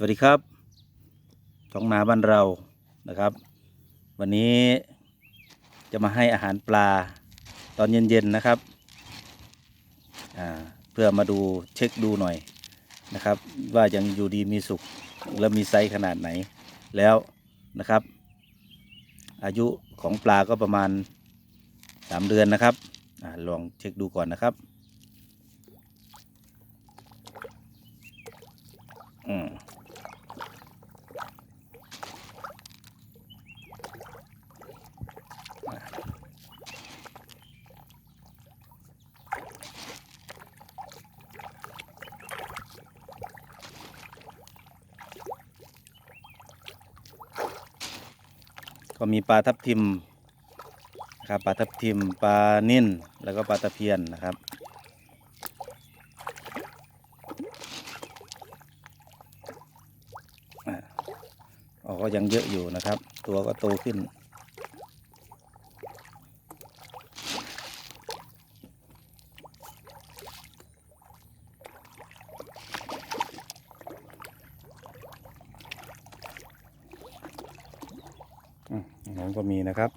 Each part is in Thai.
สวัสดีครับท้องนาบ้านเรานะครับ วันนี้จะมาให้อาหารปลาตอนเย็นๆนะครับเพื่อมาดูเช็คดูหน่อยนะครับ ว่ายังอยู่ดีมีสุขและมีไซส์ขนาดไหนแล้วนะครับ อายุของปลาก็ประมาณ 3 เดือนนะครับอลองเช็คดูก่อนนะครับ ก็มีปลาทับทิมนะครับปลาทับทิมปลานิ่นแล้วก็ปลาตะเพียนนะครับ ออ๋อก็ยังเยอะอยู่นะครับ ตัวก็โตขึ้น อืม น้องก็มีนะครับ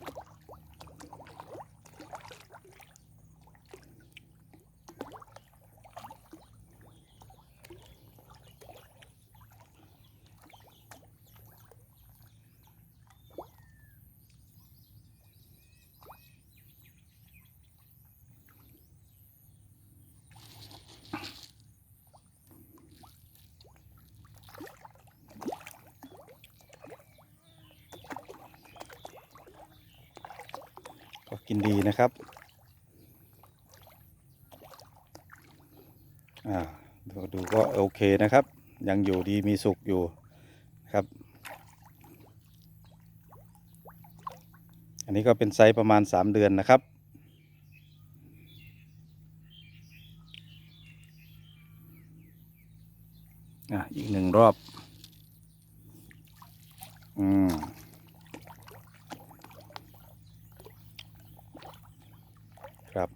กินดีนะครับอ่าดูดูก็โอเคนะครับ ยังอยู่ดีมีสุขอยู่ครับ อันนี้ก็เป็นไซส์ประมาณ 3 เดือนนะครับอะอีกหนึ่งรอบ อืม ครับ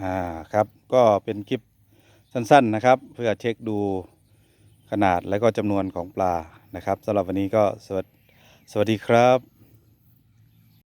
อ่า ครับ ก็เป็นคลิปสั้นๆนะครับ เพื่อเช็คดูขนาดและก็จำนวนของปลานะครับสำหรับวันนี้ก็สวัสดี สวัสดีครับ